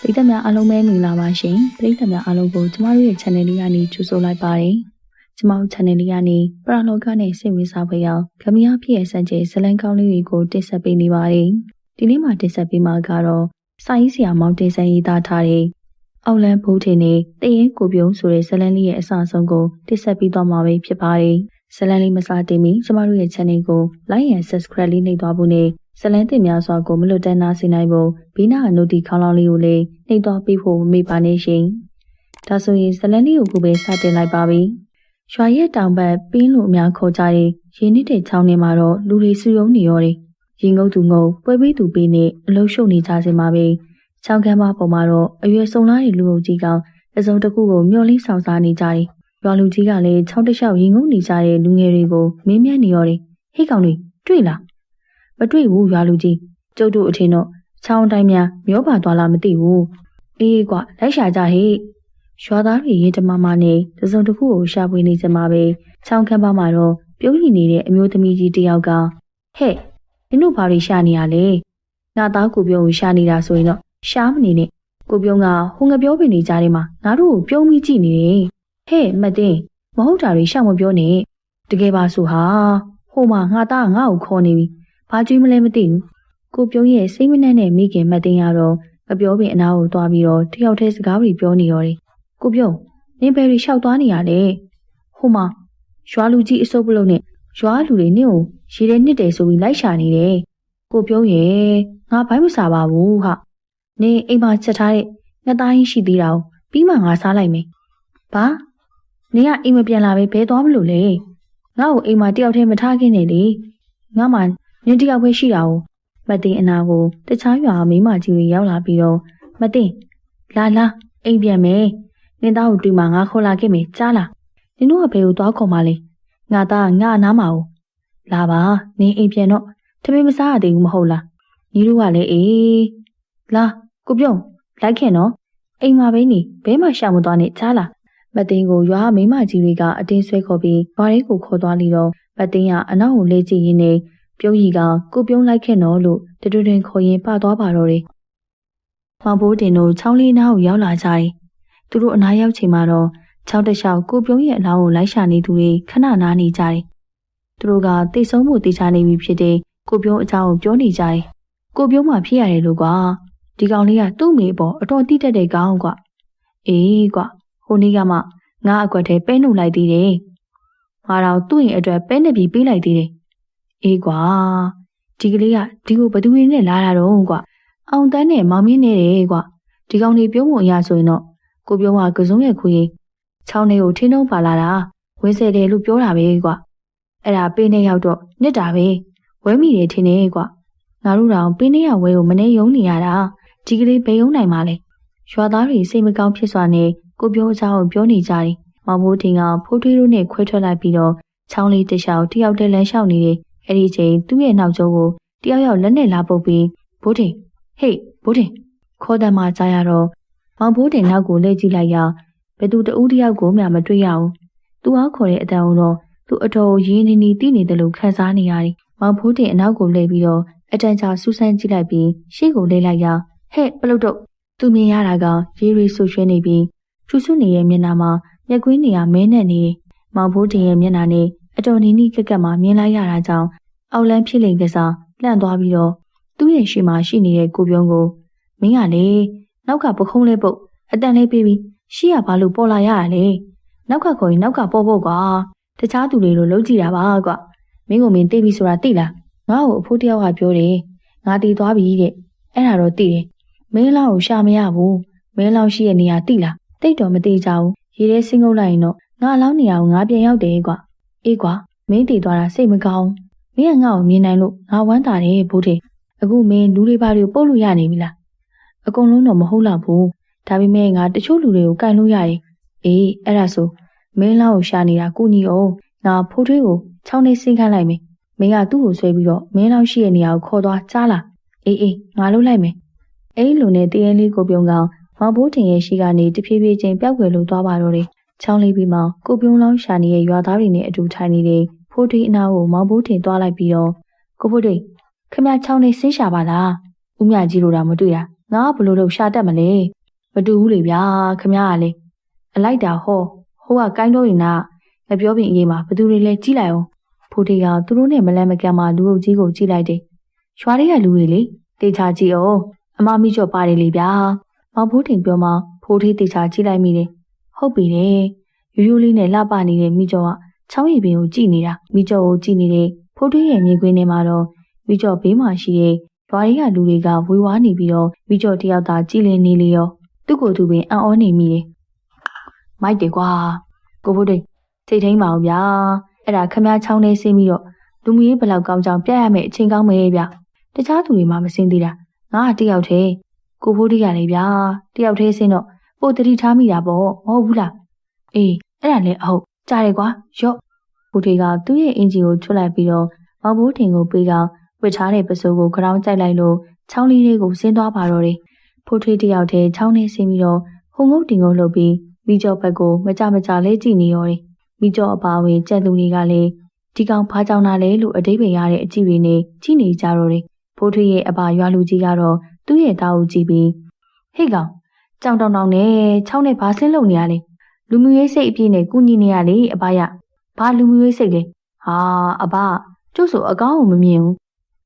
ပရိသတ်များအားလုံးပဲမင်္ဂလာပါရှင်ပရိသတ်များအားလုံးကိုကျမတို့ရဲ့ channel လေးကနေကြိုဆိုလိုက်ပါတယ်ကျမတို့ channel လေးကနေပရလောကနဲ့စိတ်ဝင်စားဖွယ်အောင်ခမရဖြစ်ရဲ့စံကျေဇလန်းကောင်းလေးတွေကိုတင်ဆက်ပေးနေပါတယ်ဒီနေ့မှာတင်ဆက်ပေးမှာကတော့စာရေးဆရာမောင်တင်ဆန်းရေးသားထားတဲ့အောက်လန်းဘိုးထင်နဲ့တရင်ကိုပြုံးဆိုတဲ့ဇလန်းလေးရဲ့အစအဆုံးကိုတင်ဆက်ပေးသွားမှာပဲဖြစ်ပါတယ်ဇလန်းလေးမစားတင်မီကျမတို့ရဲ့ channel ကို like and subscribe လေးနှိပ်သွားဖို့နဲ့ ဇလန်းတင်များစွာကိုမလွတ်တမ်းနာစေနိုင်ဖို့ဘီနာအနုတီခေါင်းလောင်းလေးကိုလည်းနှိပ်သွားပေးဖို့မမေ့ပါနဲ့ရှင်။ဒါဆိုရင်ဇလန်းလေးကိုခုပဲစတင်လိုက်ပါပြီ။ရွာရဲ့တောင်ဘက်ပင်းလိုအများခေါ်ကြတဲ့ရင်းနစ်တဲ့ချောင်းထဲမှာတော့လူတွေစုယုံနေရောတယ်။ရင်ငုတ်သူငုတ်ပွဲပေးသူပေးနဲ့အလုံးရှုပ်နေကြစင်ပါပဲ။ချောင်းကမ်းမပေါ်မှာတော့အရွယ်စုံလာတဲ့လူအုပ်ကြီးကအစုံတစ်ခုကိုမျောလင်းဆောင်စားနေကြတယ်။ရွာလူကြီးကလည်းချောင်းတစ်လျှောက်ရင်ငုတ်နေကြတဲ့လူငယ်တွေကိုမင်းမြတ်နေရောတယ်။ဟေ့ကောင်တွေတွေ့လား မတွေ့ဘူးရွာလူကြီးကျုပ်တို့အထင်တော့ချောင်းတိုင်းများမျောပါသွားလားမသိဘူးအေးကွာလိုက်ရှာကြဟေ့ရွာသားတွေရင်တမမနဲ့တစုံတစ်ခုကိုရှာဖွေနေကြမှာပဲချောင်းခမ်းပါမှာတော့ပြုံးရည်နေတဲ့အမျိုးသမီးကြီးတယောက်ကဟဲ့နင်တို့ဘာတွေရှာနေရလဲငါသားကိုပြုံးကိုရှာနေတာဆိုရင်တော့ရှားမနေနဲ့ကိုပြုံးကဟိုငပြောပင်နေကြတယ်မှာငါတို့ကိုပြုံးပြီးကြည့်နေတယ်ဟဲ့မသိမဟုတ်တာတွေရှောက်မပြောနဲ့တကယ်ပါဆိုဟာဟိုမှာငါသားငါ့ကိုခေါ်နေပြီ ဘာကြွေးမလဲမသိဘူးကိုပြုံးရဲ့စိတ်မနှံ့တဲ့မိခင်မတ်တင်ရတော့မပြောပင်အနာကိုသွားပြီးတော့တယောက်တည်းစကားတွေပြောနေရောတယ်ကိုပြုံးနင်ဘယ်ရီလျှောက်သွားနေရလဲဟိုမှာရွာလူကြီးအစုပ်ပလုံးနဲ့ရွာလူတွေနင့်ကိုရေထဲနစ်တယ်ဆိုပြီးလိုက်ရှာနေတယ်ကိုပြုံးရဲ့ငါဘိုင်းမစားပါဘူးဟာနင်အိမ်မှာချက်ထားတဲ့ငသားရင်းရှိသေးတာကိုပြီးမှငါစားလိုက်မယ်ဘာနင်ကအိမ်မပြန်လာပဲဘဲသွားမလို့လဲငါ့ကိုအိမ်မှာတယောက်တည်းမထားခင်နေလေငါမှ နင်းတယောက်ပဲရှိတာကိုမသိအနာကိုတခြားရွာမိမကြီးတွေရောက်လာပြီးတော့မသိလာလာအိမ်ပြန်မယ်နင်းသားကိုတွေ့မှငါခေါ်လာခဲ့မယ်ကြားလားနင်တို့ကဘယ်ကိုသွားခေါ်မှလဲငါသားငါအနားမှာ哦လာပါနင်းအိမ်ပြန်တော့ထမင်းမစားရသေးဘူးမဟုတ်လားညီတို့ကလည်းအေးလာကိုပြုံးလိုက်ခင်နော်အိမ်မှာပဲနေဘဲမှရှာမသွားနဲ့ကြားလားမသိန်းကိုရွာမိမကြီးတွေကအတင်းဆွဲခေါ်ပြီးဘားလေးကိုခေါ်သွားပြီးတော့မသိန်းကအနောက်ကိုလဲကြည့်ရင်းနဲ့ ပြုံးရီကကိုပြုံးလိုက်ခဲ့နော်လို့တတူတွင်ခေါ်ရင်ပသွားပါတော့တယ်။မောင်ဘိုးတင်တို့ချောင်းလေးနားကိုရောက်လာကြတယ်။သူတို့အနားရောက်ချိန်မှာတော့ချောင်းတစ်လျှောက်ကိုပြုံးရဲ့အလောင်းကိုလိုက်ရှာနေသူတွေခဏနားနေကြတယ်။သူတို့ကတိတ်ဆုံးမှုတေချာနေပြီဖြစ်တဲ့ကိုပြုံးအကြောင်းကိုပြောနေကြတယ်။ကိုပြုံးမှဖြစ်ရတယ်လို့ကွာ။ဒီကောင်လေးကသူ့မိပေါ်အတော်တိတက်တဲ့ကောင်ကွာ။အေးကွာဟိုနေ့ကမှငါအကွက်ထဲပဲနှုတ်လိုက်သေးတယ်။ငါတော့သူ့ရင်အတွက်ပဲနှက်ပြီးပေးလိုက်သေးတယ် အေးကွာဒီကလေးကဒီကိုဘသူရင်းနဲ့လာတာတော့ကွာအောင်တန်းနဲ့မောင်မင်းနဲ့တယ်ကွာဒီကောင်လေးပြုံးပုံအရဆိုရင်တော့ကိုပြုံးကကစုံရဲ့ခွေးချောင်းလေးကိုထင်းထုံးပါလာတာဝင်းဆယ်တယ်လို့ပြောတာပဲကွာအဲ့ဒါပေးနေရောက်တော့နစ်တာပဲဝဲမိတယ်ထင်နေကွာငါတို့တောင်ပေးနေရဝဲကိုမနေယုံနေရတာဒီကလေးဘယ်ယုံနိုင်မှလဲရွာသားတွေစိတ်မကောင်းဖြစ်စွာနဲ့ကိုပြောအကြောင်းကိုပြောနေကြတယ်မောင်မိုးတင်ကဖိုးထွေးတို့နဲ့ခွဲထွက်လိုက်ပြီးတော့ချောင်းလေးတစ်လျှောက်တယောက်တည်းလမ်းလျှောက်နေတဲ့ အဲ့ဒီချိန်သူ့ရဲ့နောက်ကျောကိုတယောက်ယောက်လက်နဲ့လာပုတ်ပြီးဘိုးတင်ဟေးဘိုးတင်ခေါ်တယ်မှကြားရတော့မောင်ဘိုးတင်နောက်ကိုလှည့်ကြည့်လိုက်ရဘယ်သူတဦးတယောက်ကိုမှမတွေ့ရဘူးသူအားခေါ်တဲ့အတန်တော့သူအတော်ရင်းနေနေတိနေတယ်လို့ခံစားနေရတယ်မောင်ဘိုးတင်အနောက်ကိုလှည့်ပြီးတော့အတန်ကြာစူးစမ်းကြည့်လိုက်ပြီးရှေ့ကိုလှည့်လိုက်ရဟဲ့ပလုတ်တော့သူမြင်ရတာကရေရီဆူရွှဲနေပြီးထူးဆူနေရဲ့မျက်နှာမှာမျက်ကွင်းနေရမဲနဲ့နေမောင်ဘိုးတင်ရဲ့မျက်နှာနဲ့ အတော်နီးနီးကက်ကက်မှမြင်လိုက်ရတာကြောင့်အောက်လန်းဖြစ်လိမ့်ကစားလှန့်သွားပြီးတော့သူ့ရဲ့ရှေ့မှာရှိနေတဲ့ကိုပြုံးကိုမင်းကလေနောက်ကပခုံးလေးပုတ်အတန်လေးပေးပြီးရှေ့ကဘာလို့ပေါ်လာရတာလဲနောက်ကခေါ်ရင်နောက်ကပေါ်ဖို့ကွာတခြားသူတွေလိုလုံးကြည့်တာပါကွာမင်းကမင်းသိပြီဆိုတာသိလားငါ့ကိုအဖိုးတယောက်ကပြောတယ်ငါတည်သွားပြီတဲ့အဲ့ဒါတော့သိတယ်မင်းလောက်ကိုရှာမရဘူးမင်းလောက်ရှိရဲ့နေရာသိလားတိတ်တော်မသေးကြဘူးရေထဲဆင်းငုတ်လိုက်ရင်တော့ငါအလောင်းနေရာကိုငါပြန်ရောက်တယ်ကွာ အေးကွာမင်းတည်သွားတာစိတ်မကောင်းမင်းကငါ့ကိုမြင်နိုင်လို့ငါဝမ်းသာတယ်ဘိုးထေအခုမင်းလူတွေပါတွေကိုပုတ်လို့ရနေပြီလားအကုန်လုံးတော့မဟုတ်တော့ဘူးဒါပေမဲ့ငါတချို့လူတွေကိုကန်လို့ရတယ်အေးအဲ့ဒါဆိုမင်းလောက်ကိုရှာနေတာကုညီအောင်ငါဖိုးထွေးကိုချောင်းနေဆင်းခိုင်းလိုက်မယ်မင်းကသူ့ကိုဆွဲပြီးတော့မင်းလောက်ရှိတဲ့နေရာကိုခေါ်သွားကြားလာအေးအေးငါလုပ်လိုက်မယ်အဲ့လိုနဲ့တရေလေးကိုပြုံးကောင်မောင်ဘိုးတင်ရဲ့ရှိကနေတဖြည်းဖြည်းချင်းပျောက်ွယ်လို့သွားပါတော့တယ် ချောင်းလေးပြီးမှကိုပြုံးလောင်းရှာနေတဲ့ရွာသားတွေနဲ့အတူထိုင်နေတဲ့ဖိုးထွေးအနာကိုမောင်ဘိုးတင်သွားလိုက်ပြီးတော့ကိုဖိုးထွေးခမချောင်းနေဆင်းရှာပါလားဦးမြကြီးလိုတာမတွေ့ရငါကဘလို့လို့ရှာတတ်မလဲမတူဘူးလေဗျာခမရကလေအလိုက်တာဟောဟိုကကိုင်းတော့ရင်နာငပြောပြင်အေးမှာဘသူတွေလဲကြီးလိုက်အောင်ဖိုးထေကသူတို့နဲ့မလန်မကန်မှာလူအုပ်ကြီးကိုကြီးလိုက်တယ်ရွာတွေကလူတွေလေတေချာကြည့်အောင်အမမိကျော်ပါတယ်လေဗျာမောင်ဖိုးတင်ပြောမှဖိုးထေတေချာကြည့်လိုက်မိတယ် ဟုတ်ပြီလေရိုးရိုးလေးနဲ့လှပနေတဲ့မိကျော်ကချောင်းရည်ပင်ကိုကြည့်နေတာမိကျော်ကိုကြည့်နေတဲ့ဖိုးထေရဲ့မြင်ကွင်းထဲမှာတော့မိကျော်ဘေးမှာရှိတဲ့ရွာတွေကလူတွေကဝေဝါးနေပြီးတော့မိကျော်တယောက်သာကြည်လင်နေလေရောသူ့ကိုယ်သူပင်အံ့ဩနေမိတယ်။မိုက်တယ်ကွာကိုဖို့တိတ်စိတ်ထိန်ပါအောင်ဗျာအဲ့ဒါခမည်းချောင်းနေဆင်းပြီးတော့လူမီးဘလောက်ကောင်းကြောင်ပြတ်ရမယ်အချိန်ကောင်းမယ်ဗျတခြားသူတွေမှမစင်းသေးတာငါကတယောက်တည်းကိုဖို့တိရလေဗျာတယောက်တည်းဆင်းတော့ ပိုတတိထားမိတာပေါ့မဟုတ်ဘူးလားအေးအဲ့ဒါလည်းအဟုတ်ကြားတယ်ကွာရော့ကိုထေကသူ့ရဲ့အင်ဂျီကိုချွတ်လိုက်ပြီးတော့မောင်ဘိုးထင်ကိုပေးကဝစ်ထားတဲ့ပစိုးကိုခေါင်းကြိုက်လိုက်လို့ချောင်းလေးလေးကိုဆင်းသွားပါတော့တယ်ဖိုးထွေးတယောက်တည်းချောင်းနဲ့ဆင်းပြီးတော့ဟုံငုတ်တင်ကိုလှုပ်ပြီးမိကျော်ဘက်ကိုမကြမကြလေးကြည့်နေရောတယ်မိကျော်အပါဝင်ကြက်လူတွေကလည်းဒီကောင်ဘာကြောင်လာလဲလို့အတိတ်ပဲရတဲ့အကြည့်တွေနဲ့ကြည့်နေကြတော့တယ်ဖိုးထွေးရဲ့အပါရွာလူကြီးကတော့သူ့ရဲ့သားကိုကြည့်ပြီးဟေ့ကောင် ကြောင်တောင်တောင်နဲ့ချောင်းနဲ့ဘာဆင်းလုံနေရလဲလူမျိုးရေးစိတ်အပြည့်နဲ့ကုညီနေရလေအဘရဘာလူမျိုးရေးစိတ်လဲဟာအဘကျုပ်ဆိုအကောင်းကိုမမြင်ဘူး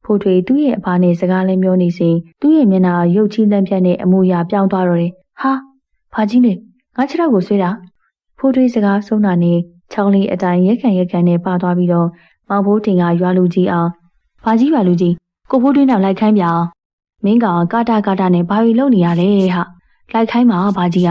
ဖိုးထွေသူ့ရဲ့အဖာနဲ့စကားလည်းပြောနေစဉ်သူ့ရဲ့မျက်နှာရုပ်ချီးတန်းဖြတ်နဲ့အမူအရာပြောင်းသွားတော့တယ်ဟာဖာကြီးလေငါခြေထောက်ကိုဆွဲတာဖိုးထွေးစကားဆုံးတာနဲ့ချောင်းလေးအတိုင်းရက်ခံရက်ခံနဲ့ပါသွားပြီးတော့မောင်ဖိုးတင်ကရွာလူကြီးအောင်ဖာကြီးရွာလူကြီးကိုဖိုးတွင်းနောက်လိုက်ခိုင်းပြအောင်မင်းကကာတာကာတာနဲ့ဘာတွေလုပ်နေရလဲဟာ လိုက်ခိုင်းပါဘာကြီးက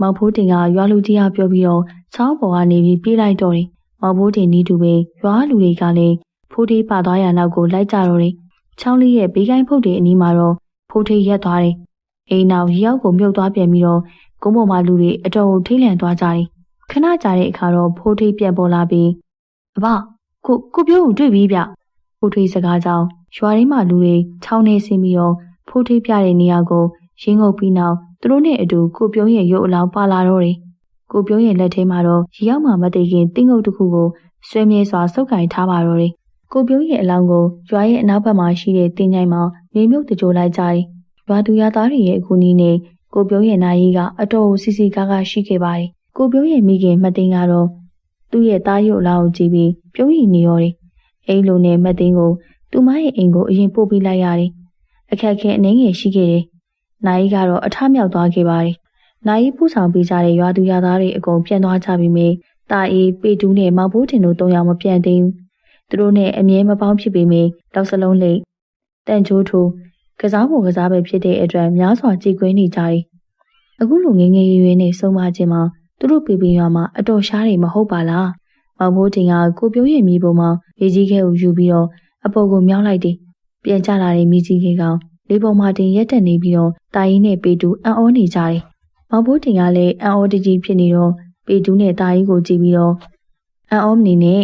မောင်ဖိုးတင်ကရွာလူကြီးကပြောပြီးတော့ချောင်းပေါ်ကနေပြီးပြေးလိုက်တော့တယ်မောင်ဖိုးတင်နီးတူပဲရွာလူတွေကလည်းဖိုးထေးပါသွားရနောက်ကိုလိုက်ကြတော့တယ်။ချောင်းလေးရဲ့ဘေးကိုင်းဖုတ်တွေအနီးမှာတော့ဖိုးထေးရက်သွားတယ်။အိမ်နောက်ရောက်ကိုမြုပ်သွားပြန်ပြီးတော့ကုန်းပေါ်မှာလူတွေအတော်ကိုထိလန့်သွားကြတယ်။ခဏကြာတဲ့အခါတော့ဖိုးထေးပြန်ပေါ်လာပြီးအဘကိုကိုပြောကိုတွေ့ပြီဗျ။ဖိုးထေးစကားကြောင့်ရွာရင်းမှာလူတွေချောင်းနေဆင်းပြီးတော့ဖိုးထေးပြတဲ့နေရာကို ရင်းငုပ်ပြီးနောက်သူတို့နဲ့အတူကိုပြုံးရဲ့ရုပ်အလောင်းပါလာတော့တယ်။ကိုပြုံးရဲ့လက်ထဲမှာတော့ရီရောက်မှမသိခင်တင်းငုပ်တစ်ခုကိုဆွဲမြဲစွာစုပ်ကင်ထားပါတော့တယ်ကိုပြုံးရဲ့အလောင်းကိုရွာရဲ့အနောက်ဘက်မှာရှိတဲ့တင်ញိုင်မှာမြေမြုပ်တကြိုလိုက်ကြတယ်။ရွာသူရွာသားတွေရဲ့အကူအညီနဲ့ကိုပြုံးရဲ့နာရီကအတော်စီစီကားကားရှိခဲ့ပါတယ်။ကိုပြုံးရဲ့မိခင်မသိန်းကတော့သူ့ရဲ့သားရုပ်အလောင်းကိုကြည့်ပြီးပြုံးရည်နေရောတယ်။အိမ်လိုနဲ့မသိန်းကိုသူမရဲ့အိမ်ကိုအရင်ပို့ပေးလိုက်ရတယ်။အခက်ခဲအနေငယ်ရှိခဲ့တယ်။ နာရီကတော့အထမြောက်သွားခဲ့ပါတယ်။နာရီပူဆောင်ပေးကြတဲ့ရွာသူရွာသားတွေအကုန်ပြန်သွားကြပြီမေ။တာအေးပေတူးနဲ့မောင်ဘိုးတင်တို့၃ယောက်မပြန်သေးဘူးသူတို့နဲ့အမြဲမပေါင်းဖြစ်ပေမယ့်တောက်စလုံးလိတ်တန်ချိုးထိုးကစားဖို့ကစားပဲဖြစ်တဲ့အတွက်များစွာကြည်ကွင်းနေကြတယ်။အခုလိုငငယ်ရွယ်ရွယ်နဲ့ဆုံးမခြင်းမှာသူတို့ပေပင်ရွာမှာအတော်ရှားတယ်မဟုတ်ပါလား။မောင်မိုးတင်ကကိုပြိုးရဲ့မိဘမှာရေကြီးခဲကိုယူပြီးတော့အပေါ်ကိုမြောင်းလိုက်တယ်။ပြန်ကျလာတဲ့မိကြီးခဲကောင် လေးပေါ်မှာတင်ရက်တက်နေပြီးတော့တာရင်နဲ့ပေတူအံ့ဩနေကြတယ်။မောင်မိုးတင်ကလည်းအံ့ဩတကြီးဖြစ်နေတော့ပေတူနဲ့တာရင်ကိုကြည့်ပြီးတော့အံ့ဩမနေနဲ့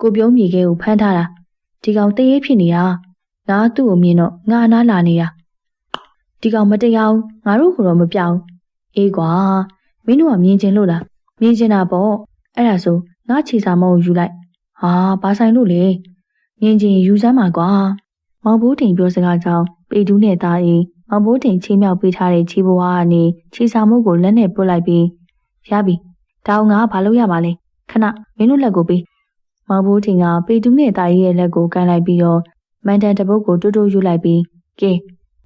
ကိုပြုံးမြေခဲကိုဖမ်းထားတာဒီကောင်တရေဖြစ်နေတာငါသူ့ကိုမြင်တော့ငါအနားလာနေတာဒီကောင်မတရားဘူးငါတို့ကတော့မပြောင်းအေးကွာမင်းတို့ကမြင်ချင်လို့လားမြင်ချင်တာပေါ့အဲ့ဒါဆိုငါခြေစာမုံယူလိုက်ဟာဘာဆိုင်လို့လဲမြင်ချင်ယူစမ်းပါကွာမောင်ဘိုးတင်ပြောစကားကြောင့် ပေတူးနဲ့သားရင်မောင်ဘိုးတင်ချင်းမြောက်ပေးထားတဲ့ခြေဘွားကနေခြေစာမုံကိုလက်နဲ့ပုတ်လိုက်ပြီးရပြီဒါအောင်ငါဘာလုပ်ရမှာလဲခဏမင်းတို့လက်ကိုပေးမောင်ဘိုးထင်ကပေတူးနဲ့တာကြီးရဲ့လက်ကိုကန်လိုက်ပြီးတော့မန်တန်တပုတ်ကိုတိုးတိုးယူလိုက်ပြီးကဲ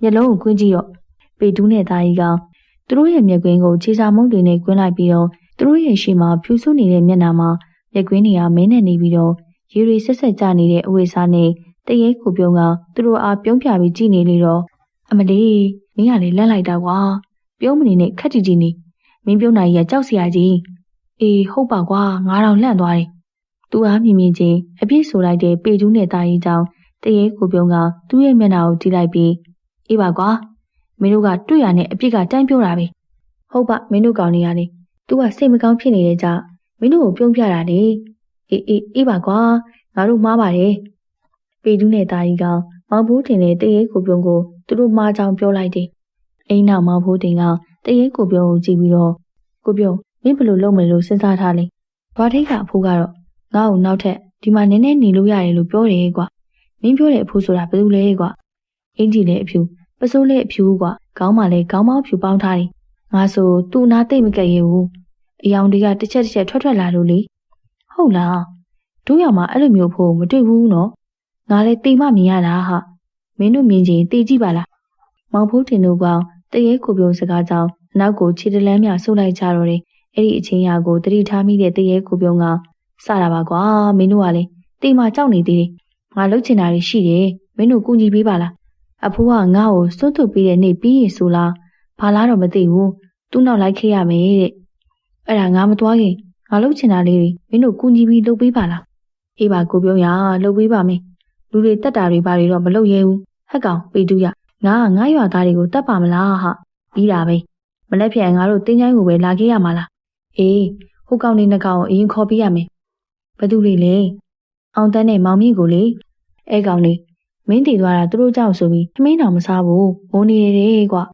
မျက်လုံးကိုခွင်းကြည့်တော့ပေတူးနဲ့တာကြီးကသူတို့ရဲ့မျက်ကွင်းကိုခြေစာမုတ်တွေနဲ့ကွင်းလိုက်ပြီးတော့သူတို့ရဲ့ရှေ့မှာဖြူဆွနေတဲ့မျက်နှာမှာမျက်ကွင်းတွေကမင်းနဲ့နေပြီးတော့ရေတွေဆက်ဆက်ကျနေတဲ့အဝိစားနဲ့ တရေကိုပြုံးကသူတို့အားပြုံးပြပြီးကြည့်နေလေတော့အမလေးမင်းကလည်းလန့်လိုက်တာကွာပြုံးမနေနဲ့ခက်တီတီနေမင်းပြုံးနိုင်ရကြောက်စရာကြီးအေးဟုတ်ပါကွာငါတော့လန့်သွားတယ်သူအားမြင်မြင်ချင်းအပြစ်ဆိုလိုက်တဲ့ပေတူးနဲ့တာရီကြောင့်တရေကိုပြုံးကသူ့ရဲ့မျက်နှာကိုကြည့်လိုက်ပြီးအေးပါကွာမင်းတို့ကတွေ့ရတဲ့အပြစ်ကတန်းပြောတာပဲဟုတ်ပါမင်းတို့ကောင်းနေရလေသူကစိတ်မကောင်းဖြစ်နေတဲ့ကြောင့်မင်းတို့ကိုပြုံးပြတာလေအေးအေးအေးပါကွာငါတို့မှားပါတယ် ပေတူးနဲ့တာရီကမောင်ဘိုးတင်တဲ့တရေကိုပြုံးကိုသူတို့မှားကြောင်ပြောလိုက်တယ်အိမ်နောက်မောင်ဘိုးတင်ကတရေကိုပြုံးကိုကြည့်ပြီးတော့ကိုပြုံးမင်းဘယ်လိုလုပ်မယ်လို့စဉ်းစားထားလဲဘာထိတ်ကအဖိုးကတော့ငါ့ကိုနောက်ထပ်ဒီမှာနည်းနည်းနေလို့ရတယ်လို့ပြောတယ်ကွာမင်းပြောတဲ့အဖိုးဆိုတာဘယ်လိုလဲကွာအင်ကြီးလည်းအဖြူပစိုးလေးအဖြူကွာခေါင်းမှလည်းခေါင်းမောင်းဖြူပေါင်းထားတယ်ငါဆိုသူ့နာသိမ့်မကဲ့ရဘူးအယောင်တွေကတစ်ချက်တစ်ချက်ထွက်ထွက်လာလို့လေဟုတ်လားတို့ရမှာအဲ့လိုမျိုးဖို့မတွေ့ဘူးနော် ငါလည်းတိမ်မမြင်ရတာဟာမင်းတို့မြင်ချင်းသိကြည့်ပါလားမောင်ဖိုးတင်တို့ကတရေကိုပြုံးစကားကြောင့်နောက်ကိုခြေတလန်းမြဆုတ်လိုက်ကြတော့တယ်အဲ့ဒီအချင်းရာကိုတတိထားမိတဲ့တရေကိုပြုံးကစတာပါကွာမင်းတို့ကလည်းတိမ်မကြောက်နေသေးတယ်ငါလှုပ်ချင်တာတွေရှိတယ်မင်းတို့ကူညီပေးပါလားအဖိုးကငါ့ကိုစွတ်ထုတ်ပေးတဲ့နေ့ပြီးရင်ဆိုလားဘာလားတော့မသိဘူးသူ့နောက်လိုက်ခဲ့ရမယ်တဲ့အဲ့ဒါငါမသွားခင်ငါလှုပ်ချင်တာလေးတွေမင်းတို့ကူညီပြီးလုပ်ပေးပါလားအေးပါကိုပြုံးရလုပ်ပေးပါမယ် လူတွေတက်တာတွေဘာတွေတော့မလုပ်ရဲဘူးဟက်ကောင်ပေတူရငါကငါရွာသားတွေကိုတတ်ပါမလားဟာပြီးတာပဲမနေ့ပြန်ငါတို့တင်းချိုင်းကိုပဲလာခဲ့ရမှာလားအေးဟိုကောင်နေနှကောင်အရင်ခေါ်ပြရမယ်ဘသူတွေလဲအောင်တန်းနဲ့မောင်မြင့်ကိုလေအဲကောင်နေမင်းတည်သွားတာသူတို့ကြောက်ဆိုပြီးသမင်းတော်မစားဘူးငိုနေတယ်ကွာ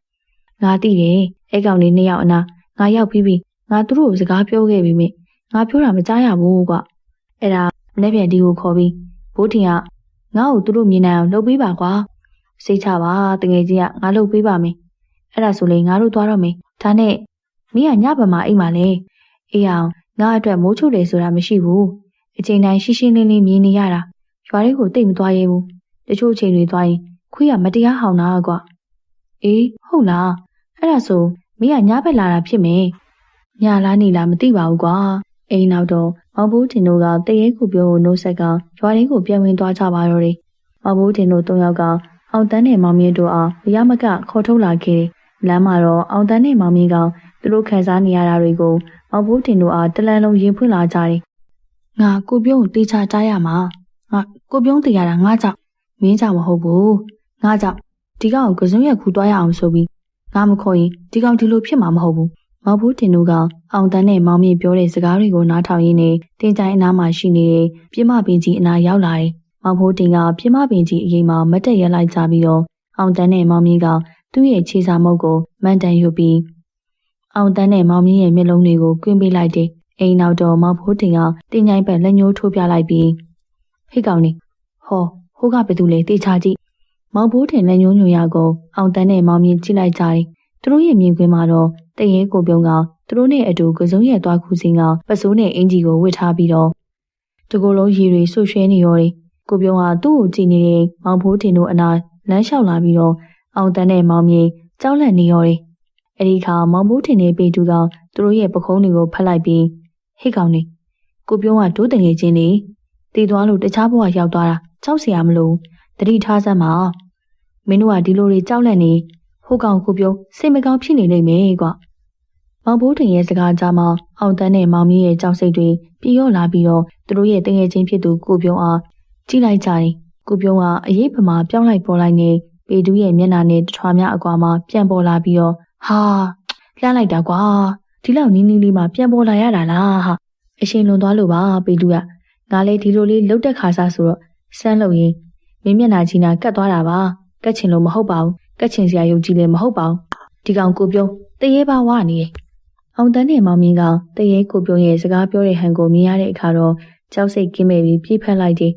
ငါသိတယ်အဲကောင်နေနှစ်ယောက်အနာငါရောက်ပြီးပြီငါသူတို့ကိုစကားပြောခဲ့ပြီးမြငါပြောတာမကြားရဘူးကွာအဲ့ဒါမနေ့ပြန်ဒီကိုခေါ်ပြီးဘိုးထင်က ငါ့ကိုသူတို့မြင်နိုင်အောင်လုပ်ပေးပါကွာစိတ်ချပါတငယ်ချင်းကငါလုပ်ပေးပါမယ်အဲ့ဒါဆိုလေငါတို့သွားတော့မယ်ဒါနဲ့မင်းကညဘက်မှာအိမ်မှာလေအေးအောင်ငါအတွက်မိုးချုပ်တယ်ဆိုတာမရှိဘူးအချိန်တိုင်းရှင်းရှင်းလင်းလင်းမြင်နေရတာရွာလေးကိုတိတ်မသွားရဲဘူးတချို့အချိန်တွေသွားရင်ခွေးကမတရားဟောင်တာကွာအေးဟုတ်လားအဲ့ဒါဆိုမင်းကညဘက်လာတာဖြစ်မယ်ညလားနေလားမသိပါဘူးကွာအိမ်နောက်တော့ မောင်ဘိုးတင်တို့ကတရေကိုပြောကိုနှုတ်ဆက်ကရွာလေးကိုပြန်ဝင်သွားကြပါတော့တယ်မောင်ဘိုးတင်တို့၃ယောက်ကအောင်တန်းနဲ့မောင်မြင့်တို့အားမရမကခေါ်ထုတ်လာခဲ့တယ်လမ်းမှာတော့အောင်တန်းနဲ့မောင်မြင့်ကသူတို့ခံစားနေရတာတွေကိုမောင်ဘိုးတင်တို့အားတလန်လုံးရင်ဖွင့်လာကြတယ်ငါကိုပြုံးတေချာတားရမှာငါကိုပြုံးတေရတာငါကြောင့်မင်းကြောင့်မဟုတ်ဘူးငါကြောင့်ဒီကောင်ကစုံရက်ခူသွားရအောင်ဆိုပြီးငါမခေါ်ရင်ဒီကောင်ဒီလိုဖြစ်မှာမဟုတ်ဘူး မောင်ဘိုးတင်တို့ကအောင်တန်းနဲ့မောင်မြင့်ပြောတဲ့စကားတွေကိုနားထောင်ရင်းနဲ့တင်ချိုင်အနားမှာရှိနေတဲ့ပြမပင်ကြီးအနားရောက်လာတယ်မောင်ဖိုးတင်ကပြမပင်ကြီးအရင်မှာမတ်တက်ရက်လိုက်ကြပြီးတော့အောင်တန်းနဲ့မောင်မြင့်ကသူ့ရဲ့ခြေစာမုပ်ကိုမန်တန်ယူပြီးအောင်တန်းနဲ့မောင်မြင့်ရဲ့မျက်လုံးတွေကိုကွင်းပေးလိုက်တယ်အိမ်နောက်တော့မောင်ဖိုးတင်ကတင်ញိုင်းပတ်လက်ညှိုးထိုးပြလိုက်ပြီးဟိတ်ကောင်နေဟောဟိုးကဘယ်သူလဲတေချာကြည့်မောင်ဖိုးတင်လက်ညှိုးညွှန်ရကိုအောင်တန်းနဲ့မောင်မြင့်ကြည့်လိုက်ကြတယ် သူတို့ရဲ့မြင်ကွင်းမှာတော့တရဲကိုပြုံးကသူတို့နဲ့အတူကစုံရဲ့သွားခုစင်းကပစိုးနဲ့အင်ဂျီကိုဝစ်ထားပြီးတော့တကူလုံးရေတွေဆွရွှဲနေရောတယ်ကိုပြုံးကသူ့ကိုကြည့်နေတဲ့မောင်ဖိုးတင်တို့အနာလမ်းလျှောက်လာပြီးတော့အောင်တန်းနဲ့မောင်မြေကြောက်လန့်နေရောတယ်။အဲဒီခါမောင်ဖိုးတင်နဲ့ပေတူကသူတို့ရဲ့ပခုံးတွေကိုဖတ်လိုက်ပြီးဟိတ်ကောင်နေကိုပြုံးကဒိုးတငယ်ချင်းနေတည်သွားလို့တခြားဘဝရောက်သွားတာကြောက်စရာမလိုတတိထားစမ်းပါမင်းတို့ကဒီလိုတွေကြောက်လန့်နေ ဟိုကောင်ကိုပြုံးစိတ်မကောင်းဖြစ်နေလိမ့်မယ်ကွာမောင်ဘိုးတင်ရဲ့စကားကြားမှာအောင်တန်းနဲ့မောင်မင်းရဲ့ကြောက်စိတ်တွေပြေရော့လာပြီးတော့သူတို့ရဲ့တငယ်ချင်းဖြစ်သူကိုပြုံးအားကြည့်လိုက်ကြတယ်ကိုပြုံးကအရေးပမာပြောင်းလိုက်ပေါ်လိုက်နေပေတူးရဲ့မျက်နှာနဲ့တထွားများအကွာမှာပြန်ပေါ်လာပြီးတော့ဟာလှမ်းလိုက်တာကွာဒီလောက်နီးနီးလေးမှပြန်ပေါ်လာရတာလားဟာအရှင်လွန်သွားလို့ပါပေတူးကငါလည်းဒီလိုလေးလှုပ်တဲ့ခါစားဆိုတော့စမ်းလို့ရင်မင်းမျက်နှာကြီးနာကတ်သွားတာပါကတ်ချင်လို့မဟုတ်ပါဘူး ကတ်ချင်စရာယုံကြည်လည်းမဟုတ်ပါဘူးဒီကောင်ကိုပြုံးတရေပါဝနေတယ်အောင်တန်းနဲ့မောင်မြင့်ကတရေကိုပြုံးရဲ့စကားပြောတဲ့ဟန်ကိုမြင်ရတဲ့အခါတော့ကြောက်စိတ်ကင်းမဲ့ပြီးပြေးဖက်လိုက်တယ်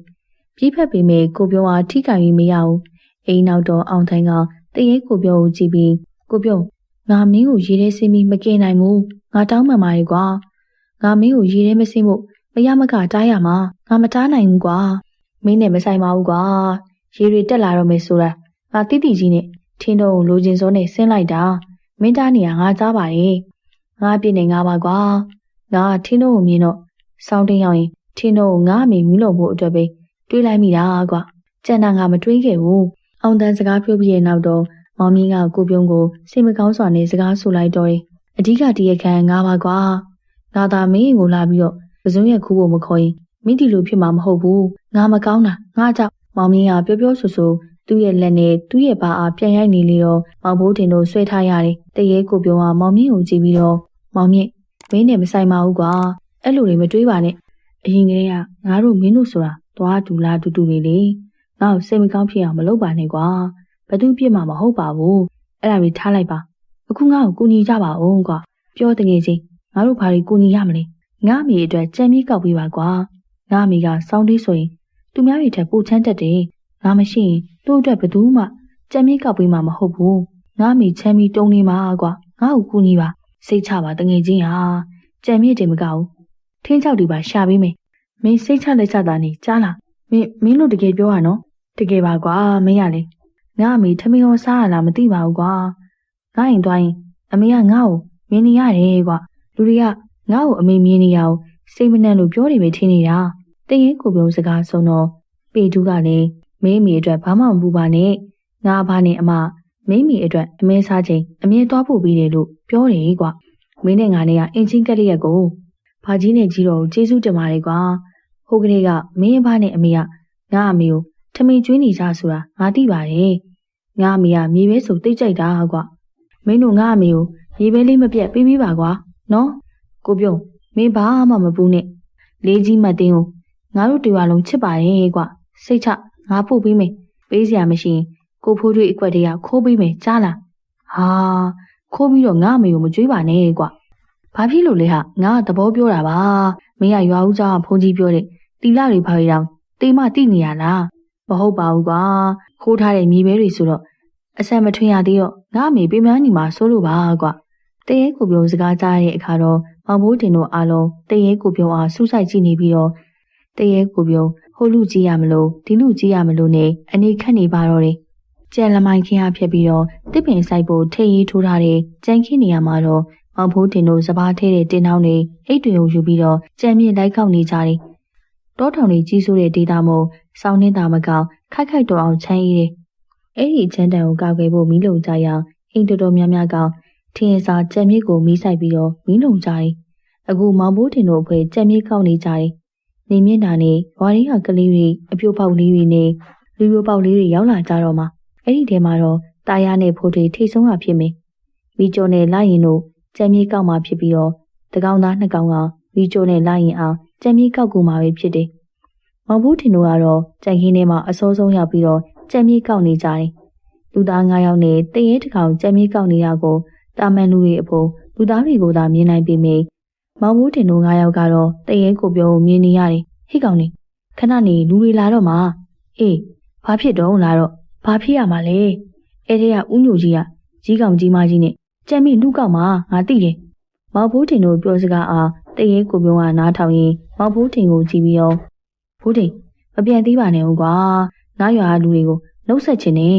ပြေးဖက်ပေမဲ့ကိုပြုံးအားထိခိုက်ပြီးမရဘူးအိမ်နောက်တော့အောင်ထိုင်ကတရေကိုပြုံးကိုကြည့်ပြီးကိုပြုံးငါမင်းကိုရေထဲဆင်းပြီးမကင်နိုင်ဘူးငါတောင်းပန်ပါလေကွာငါမင်းကိုရေထဲမဆင်းဖို့မရမကတားရမှာငါမတားနိုင်ဘူးကွာမင်းနဲ့မဆိုင်ပါဘူးကွာရေတွေတက်လာတော့မယ်ဆိုတာငါတိတိကြီးနဲ့ ထင်းတော့လိုချင်စောနဲ့ဆင်းလိုက်တာမင်းတားနေရငါကြားပါရဲ့ငါပြည့်နေငါပါကွာငါထင်းတော့ကိုမြင်တော့စောင်းတင်းရောက်ရင်ထင်းတော့ငါအမေမီးလို့ဖို့အတွက်ပဲတွေးလိုက်မိတာကွာကြံတာငါမတွေးခဲ့ဘူးအောင်တန်းစကားပြောပြီးရဲ့နောက်တော့မောင်မင်းကကိုပြုံးကိုစိတ်မကောင်းစွာနဲ့စကားဆိုလိုက်တော့တယ်အဓိကတရခံငါပါကွာငါသာမင်းကိုလာပြီးတော့ပစုံရဲ့ခူးဖို့မခေါ်ရင်မင်းဒီလိုဖြစ်မှာမဟုတ်ဘူးငါမကောင်းတာငါကြောက်မောင်မင်းကပြောပြောဆိုဆို သူ့ရဲ့လက်နဲ့သူ့ရဲ့ဘာအားပြန်ရိုက်နေလေတော့မောင်ဘိုးတင်တို့ဆွဲထားရတယ်တရေကိုပြုံးကမောင်မြင့်ကိုကြည့်ပြီးတော့မောင်မြင့်မင်းနဲ့မဆိုင်ပါဘူးကွာအဲ့လိုတွေမတွေးပါနဲ့အရင်ကတည်းကငါတို့မင်းတို့ဆိုတာသွားတူလားတူတူနေလေငါ့ကိုစိတ်မကောင်းဖြစ်အောင်မလုပ်ပါနဲ့ကွာဘသူပြစ်မှာမဟုတ်ပါဘူးအဲ့ဒါတွေထားလိုက်ပါအခုငါ့ကိုကူညီကြပါဦးကွာပြောတငယ်ချင်းငါတို့ဘာတွေကူညီရမလဲငါအမေအတွက်ကြံမြင့်ကောက်ပေးပါကွာငါအမေကစောင်းသေးဆိုရင်သူများတွေထက်ပိုချမ်းတက်တယ်ငါမရှိရင် သူ့အတွက်ဘသူမှကြံမြင့်ကောက်ပေးမှာမဟုတ်ဘူးငါအမေချမ်းပြီးတုံနေမှာကွာငါ့ကိုကူညီပါစိတ်ချပါတငယ်ချင်းဟာကြံမြင့်တယ်မကောက်ထင်းချောက်တွေပါရှာပေးမယ်မင်းစိတ်ချလက်ချတာနေကြားလားမင်းမင်းတို့တကယ်ပြောရနော်တကယ်ပါကွာမင်းရလေငါအမေထမင်းရောစားရလားမသိပါဘူးကွာငါရင်သွားရင်အမေကငါ့ကိုမြင်နေရတယ်ကွာလူတွေကငါ့ကိုအမေမြင်နေရအောင်စိတ်မနှံ့လို့ပြောနေပဲထင်နေတာတရင်ကိုပြုံးစကားဆုံးတော့ပေတူးကလည်း မင်းမိအတွက်ဘာမှမပူပါနဲ့ငါဘာနဲ့အမမင်းမိအတွက်အမဲစားချိန်အမြဲသွားဖို့ပြီးတယ်လို့ပြောတယ်ကွာမင်းနဲ့ငါနဲ့ကအင်ချင်းကက်လျက်ကိုဘာကြီးနဲ့ကြီးတော့ကျေးဇူးတင်ပါတယ်ကွာဟိုကလေးကမင်းအဖနဲ့အမေကငါအမေကိုထမင်ကျွေးနေကြဆိုတာငါသိပါတယ်ငါအမေကမြေပဲဆိုတိတ်ကြိုက်တာကွာမင်းတို့ငါအမေကိုရေပဲလေးမပြတ်ပေးပေးပါကွာနော်ကိုပြုံးမင်းဘာမှမပူနဲ့လေးကြီးမတ်တင်းကိုငါတို့တရားလုံးချစ်ပါရဲ့ကွစိတ်ချ ငါပို့ပေးမယ်ပေးစရာမရှိရင်ကိုဖိုးတွေအကွက်တည်းကခိုးပေးမယ်ကြားလားဟာခိုးပြီးတော့ငါအမေကိုမကြွေးပါနဲ့ကွဘာဖြစ်လို့လဲဟာငါကသဘောပြောတာပါမင်းကရွာဦးသားကဖုန်ကြီးပြောတဲ့တီလာတွေဘာတွေတောင်တေးမတိနေရလားမဟုတ်ပါဘူးကွာခိုးထားတဲ့မြေပဲတွေဆိုတော့အဆက်မထွင်ရသေးတော့ငါအမေပြင်းမနေမှာစိုးလို့ပါကွတရေကိုပြုံးစကားကြားတဲ့အခါတော့မောင်ဘိုးတင်တို့အားလုံးတရေကိုပြုံးအားစူးစိုက်ကြည့်နေပြီးတော့တရေကိုပြုံး ဟိုလူကြည့်ရမလို့ဒီလူကြည့်ရမလို့နဲ့အနေခက်နေပါတော့တယ်ကြံလမိုင်းခင်းအားဖြစ်ပြီးတော့တစ်ပင်ဆိုင်ဖို့ထိတ်ရေးထိုးထားတဲ့ကြံခင်းနေရမှာတော့မောင်ဘိုးတင်တို့စပားထဲတဲ့တင်းနှောင်းတွေအိတ်တွေကိုယူပြီးတော့ကြံမြင့်လိုက်ခောက်နေကြတယ်တောထောင်တွေကြီးစိုးတဲ့ဒေတာမို့စောင်းနေတာမကောက်ခိုက်ခိုက်တော်အောင်ချမ်းရည်တယ်အဲ့ဒီချမ်းတန်ကိုကောက်ွယ်ဖို့မီးလုံကြရအောင်အိမ်တော်တော်များများကထင်းစာကြက်မြစ်ကိုမီးဆိုင်ပြီးတော့မီးလုံကြတယ်။အခုမောင်ဘိုးတင်တို့အဖွဲ့ကြက်မြစ်ကောက်နေကြတယ်။ နေမြင့်တာနဲ့ဝါရင်းကကလေးတွေအပြိုပေါက်လေးတွေနဲ့လူပြိုပေါက်လေးတွေရောက်လာကြတော့မှအဲ့ဒီထဲမှာတော့တာယာနဲ့ဖိုးတွေထိဆုံးတာဖြစ်မယ်။မီကျော်နဲ့လာရင်တို့ကြက်မြစ်ကောက်မှဖြစ်ပြီးတော့တကောင်သားနှစ်ကောင်ကမီကျော်နဲ့လာရင်အောင်ကြက်မြစ်ကောက်ကူမှာပဲဖြစ်တယ်။မောင်ဘိုးတင်တို့ကတော့ကြက်ခင်းထဲမှာအစောဆုံးရောက်ပြီးတော့ကြက်မြစ်ကောက်နေကြတယ်။လူသား9ယောက်နဲ့တရဲတစ်ကောင်ကြက်မြစ်ကောက်နေတာကိုတာမန်လူတွေအဖို့လူသားတွေကိုသာမြင်နိုင်ပေမယ့်မောင်မိုးတင်တို့၅ယောက်ကတော့တရေကိုပြောမြင်နေရတယ် ဟိကောင်နေခဏနေလူတွေလာတော့မှအေးဘာဖြစ်တော့လာတော့ဘာဖြစ်ရမှာလဲအဲ့ဒီကဥညိုကြီးကကြီးကောင်ကြီးမကြီးနဲ့ကြံမိလူကောက်မှာငါသိတယ်မောင်ဖိုးတင်တို့ပြောစကားအားတရေကိုပြောကနားထောင်ရင်မောင်ဖိုးတင်ကိုကြည့်ပြီးတော့ဖိုးတင်မပြန်သေးပါနဲ့ဦးကွာငါရွာလူတွေကိုနှုတ်ဆက်ချင်နေ